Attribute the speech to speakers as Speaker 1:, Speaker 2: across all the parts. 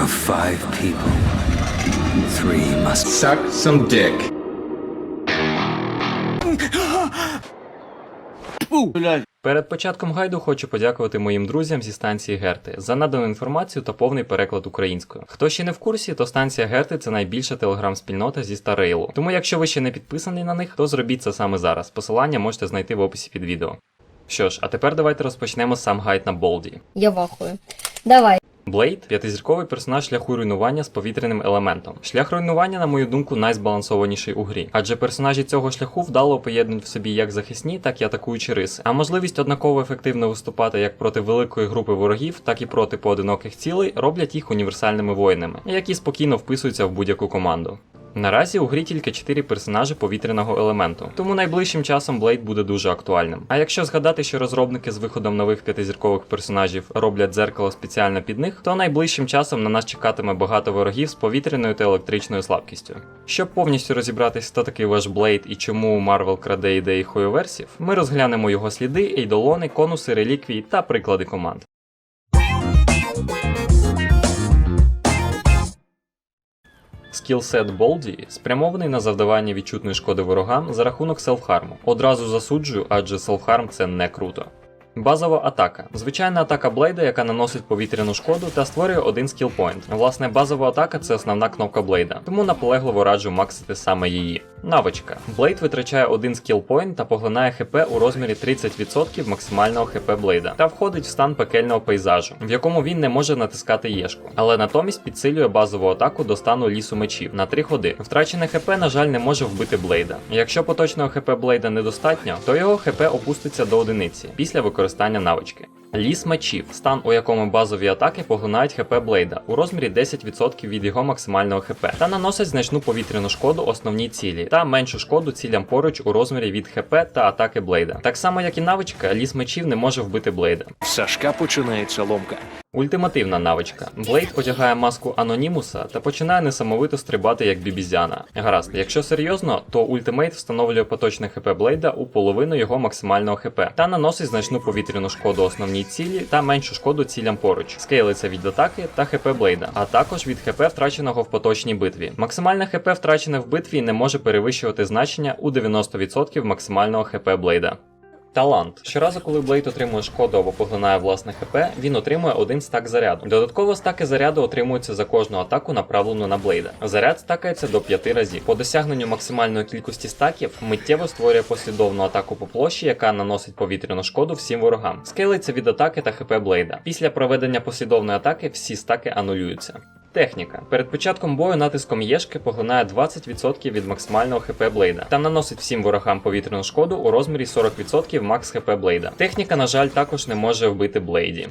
Speaker 1: Of five people, three must
Speaker 2: Suck some dick.
Speaker 3: Перед початком гайду хочу подякувати моїм друзям зі станції Герти за надану інформацію та повний переклад українською. Хто ще не в курсі, то станція Герти це найбільша телеграм-спільнота зі Старейлу. Тому якщо ви ще не підписані на них, то зробіть це саме зараз. Посилання можете знайти в описі під відео. Що ж, а тепер давайте розпочнемо сам гайд на Болді.
Speaker 4: Я вахую. Давай.
Speaker 3: Блейд п'ятизірковий персонаж шляху руйнування з повітряним елементом. Шлях руйнування, на мою думку, найзбалансованіший у грі, адже персонажі цього шляху вдало поєднують в собі як захисні, так і атакуючі риси. А можливість однаково ефективно виступати як проти великої групи ворогів, так і проти поодиноких цілей роблять їх універсальними воїнами, які спокійно вписуються в будь-яку команду. Наразі у грі тільки 4 персонажі повітряного елементу, тому найближчим часом Блейд буде дуже актуальним. А якщо згадати, що розробники з виходом нових п'ятизіркових персонажів роблять дзеркало спеціально під них, то найближчим часом на нас чекатиме багато ворогів з повітряною та електричною слабкістю. Щоб повністю розібратись, хто такий ваш Блейд і чому Марвел краде ідеї хоєверсів, ми розглянемо його сліди, ейдолони, конуси, реліквії та приклади команд. Скілсет Болді спрямований на завдавання відчутної шкоди ворогам за рахунок селфхарму. Одразу засуджую, адже селфхарм це не круто. Базова атака. Звичайна атака Блейда, яка наносить повітряну шкоду та створює один скілпойнт. Власне, базова атака це основна кнопка Блейда, тому наполегливо раджу максити саме її. Навичка. Блейд витрачає один скілпойнт та поглинає ХП у розмірі 30% максимального ХП Блейда та входить в стан пекельного пейзажу, в якому він не може натискати єшку, але натомість підсилює базову атаку до стану лісу мечів на 3 ходи. Втрачене ХП, на жаль, не може вбити Блейда. Якщо поточного ХП Блейда недостатньо, то його ХП опуститься до одиниці після використання навички. Ліс мечів стан, у якому базові атаки поглинають ХП Блейда у розмірі 10% від його максимального ХП та наносять значну повітряну шкоду основній цілі та меншу шкоду цілям поруч у розмірі від ХП та атаки Блейда. Так само як і навичка, ліс мечів не може вбити Блейда.
Speaker 5: Сашка починається ломка.
Speaker 3: Ультимативна навичка. Блейд одягає маску Анонімуса та починає несамовито стрибати як бібізяна. Гаразд, якщо серйозно, то ультимейт встановлює поточне ХП Блейда у половину його максимального ХП та наносить значну повітряну шкоду основній цілі та меншу шкоду цілям поруч. Скейлиться від атаки та ХП Блейда, а також від ХП втраченого в поточній битві. Максимальне ХП втрачене в битві не може перевищувати значення у 90% максимального ХП Блейда. Талант. Щоразу, коли Блейд отримує шкоду або поглинає власне ХП, він отримує один стак заряду. Додатково стаки заряду отримуються за кожну атаку, направлену на Блейда. Заряд стакається до 5 разів. По досягненню максимальної кількості стаків миттєво створює послідовну атаку по площі, яка наносить повітряну шкоду всім ворогам. Скейлиться від атаки та ХП Блейда. Після проведення послідовної атаки всі стаки анулюються. Техніка. Перед початком бою натиском Єшки поглинає 20% від максимального ХП Блейда та наносить всім ворогам повітряну шкоду у розмірі 40% макс ХП Блейда. Техніка, на жаль, також не може вбити Блейді.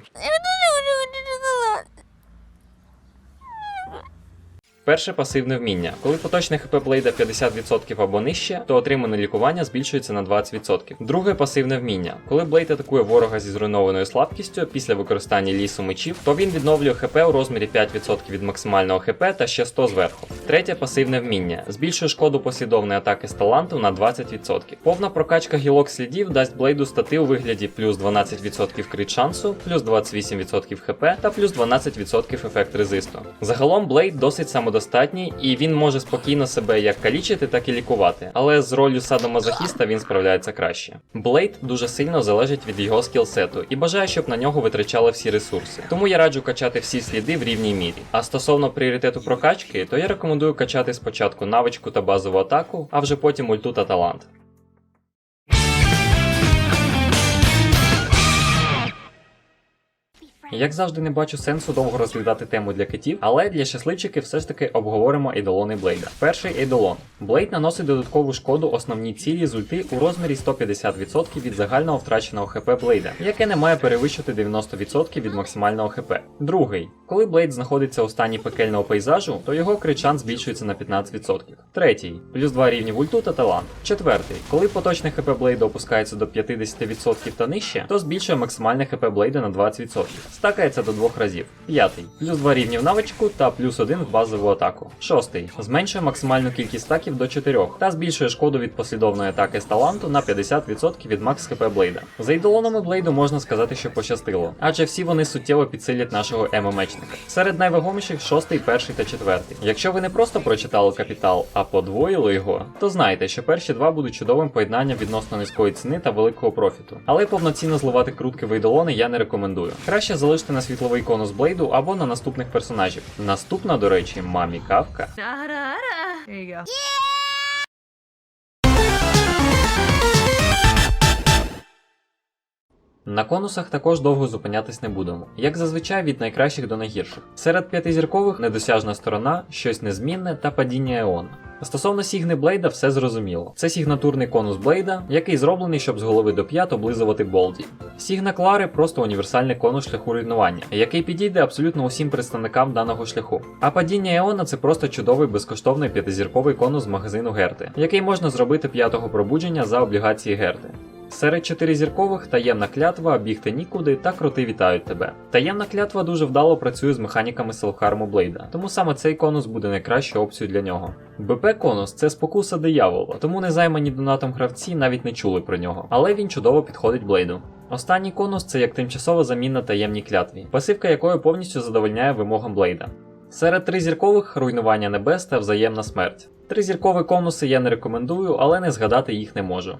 Speaker 3: Перше пасивне вміння. Коли поточне ХП Блейда 50% або нижче, то отримане лікування збільшується на 20%. Друге пасивне вміння. Коли Блейд атакує ворога зі зруйнованою слабкістю після використання лісу мечів, то він відновлює ХП у розмірі 5% від максимального ХП та ще 100 зверху. Третє пасивне вміння. Збільшує шкоду послідовної атаки з таланту на 20%. Повна прокачка гілок слідів дасть Блейду стати у вигляді плюс 12% крит шансу, плюс 28% ХП та плюс 12% ефект резисту. Загалом Блейд досить самодостатній і він може спокійно себе як калічити, так і лікувати, але з ролью садомазохіста він справляється краще. Блейд дуже сильно залежить від його скілсету і бажає, щоб на нього витрачали всі ресурси. Тому я раджу качати всі сліди в рівній мірі. А стосовно пріоритету прокачки, то я рекомендую качати спочатку навичку та базову атаку, а вже потім ульту та талант. Як завжди, не бачу сенсу довго розглядати тему для китів, але для щасливчиків все ж таки обговоримо ейдолони Блейда. Перший ейдолон. Блейд наносить додаткову шкоду основній цілі з ульти у розмірі 150% від загального втраченого ХП Блейда, яке не має перевищити 90% від максимального ХП. Другий. Коли Блейд знаходиться у стані пекельного пейзажу, то його кричан збільшується на 15%. Третій. Плюс 2 рівні в ульту та талант. Четвертий. Коли поточне ХП Блейда опускається до 50% та нижче, то збільшує максимальне ХП Блейда на 20%. Стакається до двох разів. П'ятий. Плюс 2 рівні в навичку та плюс 1 в базову атаку. Шостий. Зменшує максимальну кількість стаків до 4 та збільшує шкоду від послідовної атаки з таланту на 50% від макс хп Блейда. За ідолонами Блейду можна сказати, що пощастило, адже всі вони суттєво підсилять нашого емо-мечника. Серед найвагоміших шостий, перший та четвертий. Якщо ви не просто прочитали капітал, а подвоїли його, то знайте, що перші два будуть чудовим поєднанням відносно низької ціни та великого профіту. Але повноцінно зливати крутки в ідолони я не рекомендую. Краще залиште на світловий конус Блейду або на наступних персонажів. Наступна, до речі, мамі кавка.
Speaker 2: あ
Speaker 3: На конусах також довго зупинятись не будемо, як зазвичай від найкращих до найгірших. Серед п'ятизіркових недосяжна сторона, щось незмінне та падіння Еона. Стосовно Сігни Блейда все зрозуміло. Це сігнатурний конус Блейда, який зроблений, щоб з голови до п'ят облизувати Болді. Сігна Клари просто універсальний конус шляху руйнування, який підійде абсолютно усім представникам даного шляху. А падіння Еона це просто чудовий безкоштовний п'ятизірковий конус з магазину Герти, який можна зробити п'ятого пробудження за облігації Герти. Серед чотиризіркових таємна клятва, бігти нікуди та крути вітають тебе. Таємна клятва дуже вдало працює з механіками селфхарму Блейда, тому саме цей конус буде найкращою опцією для нього. БП конус це спокуса диявола, тому незаймані донатом гравці навіть не чули про нього, але він чудово підходить Блейду. Останній конус це як тимчасова заміна таємній клятві, пасивка якої повністю задовольняє вимогам Блейда. Серед тризіркових руйнування небес та взаємна смерть. Тризіркові конуси я не рекомендую, але не згадати їх не можу.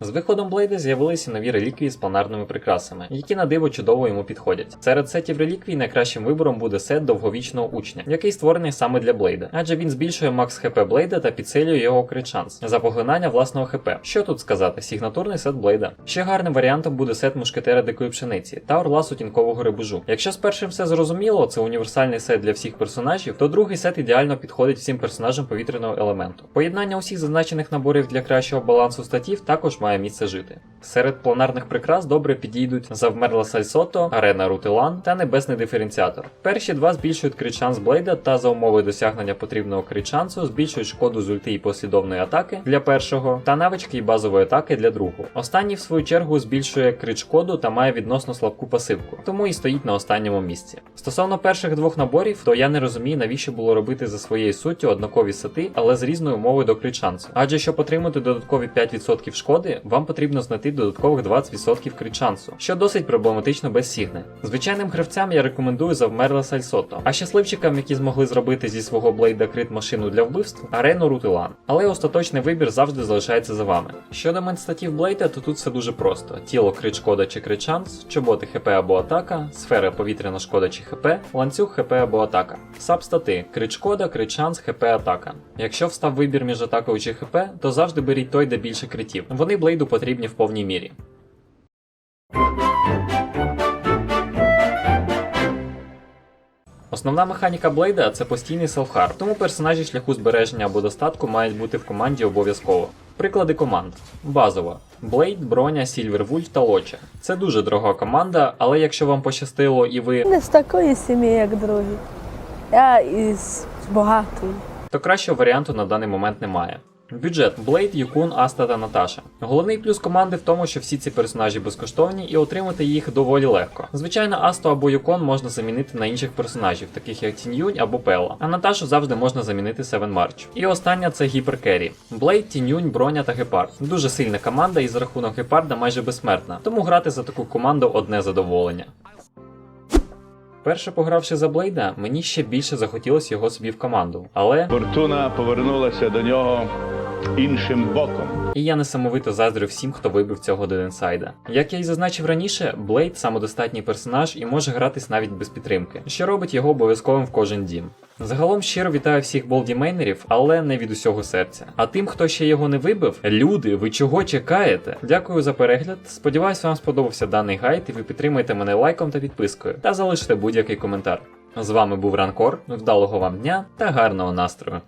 Speaker 3: З виходом Блейда з'явилися нові реліквії з планарними прикрасами, які на диво чудово йому підходять. Серед сетів реліквій найкращим вибором буде сет довговічного учня, який створений саме для Блейда, адже він збільшує макс хп Блейда та підсилює його крит шанс за поглинання власного хп. Що тут сказати? Сігнатурний сет Блейда. Ще гарним варіантом буде сет мушкетера дикої пшениці та орла сутінкового ребужу. Якщо з першим все зрозуміло, це універсальний сет для всіх персонажів, то другий сет ідеально підходить всім персонажам повітряного елементу. Поєднання усіх зазначених наборів для кращого балансу статів також має місце жити. Серед планарних прикрас добре підійдуть завмерла Сальсото, арена Рутилан та небесний диференціатор. Перші два збільшують крит шанс Блейда та за умови досягнення потрібного крит шансу збільшують шкоду з ульти і послідовної атаки для першого та навички і базової атаки для другого. Останній, в свою чергу, збільшує крит шкоду та має відносно слабку пасивку, тому і стоїть на останньому місці. Стосовно перших двох наборів, то я не розумію, навіщо було робити за своєю суттю однакові сети, але з різною умовою до крит шансу. Адже щоб отримати додаткові 5% шкоди, вам потрібно знайти додаткових 20% крит шансу, що досить проблематично без сігни. Звичайним гравцям я рекомендую завмерла Сальсото, а щасливчикам, які змогли зробити зі свого блейда крит машину для вбивств, арену Рутилан. Але остаточний вибір завжди залишається за вами. Щодо менстатів блейда, то тут все дуже просто: тіло крит шкода чи крит шанс, чоботи хп або атака, сфера повітряна шкода чи хп, ланцюг хп або атака. Сабстати крит шкода, крит шанс, хп атака. Якщо встав вибір між атакою чи хп, то завжди беріть той, де більше критів. Вони блейду потрібні в повній мірі. Основна механіка Блейда це постійний селфхар, тому персонажі шляху збереження або достатку мають бути в команді обов'язково. Приклади команд: базова Блейд, Броня, Сільвервульф та Лоча. Це дуже дорога команда, але якщо вам пощастило і ви
Speaker 6: Не з такої сім'ї, як другі. Я із багатої.
Speaker 3: то кращого варіанту на даний момент немає. Бюджет Блейд, Юкун, Аста та Наташа. Головний плюс команди в тому, що всі ці персонажі безкоштовні і отримати їх доволі легко. Звичайно, Асту або Юкон можна замінити на інших персонажів, таких як Тіньюнь або Пела, а Наташу завжди можна замінити Севен Марч. І остання це Гіперкері. Блейд, Тіньюнь, Броня та Гепард. Дуже сильна команда і за рахунок Гепарда майже безсмертна, тому грати за таку команду одне задоволення. Перше погравши за Блейда, мені ще більше захотілося його собі в команду, але
Speaker 7: Фортуна повернулася до нього іншим боком.
Speaker 3: І я несамовито заздрю всім, хто вибив цього до інсайда. Як я й зазначив раніше, Блейд самодостатній персонаж і може гратись навіть без підтримки, що робить його обов'язковим в кожен дім. Загалом щиро вітаю всіх болдімейнерів, але не від усього серця. А тим, хто ще його не вибив, люди, ви чого чекаєте? Дякую за перегляд. Сподіваюсь, вам сподобався даний гайд, і ви підтримаєте мене лайком та підпискою, та залишите будь-який коментар. З вами був Ранкор, вдалого вам дня та гарного настрою.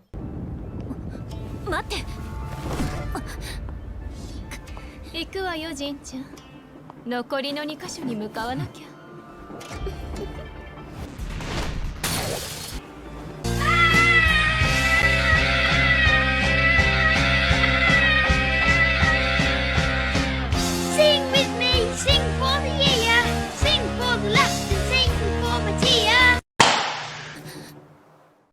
Speaker 2: 行くわよジンちゃん。残りの2箇所に向かわなきゃ。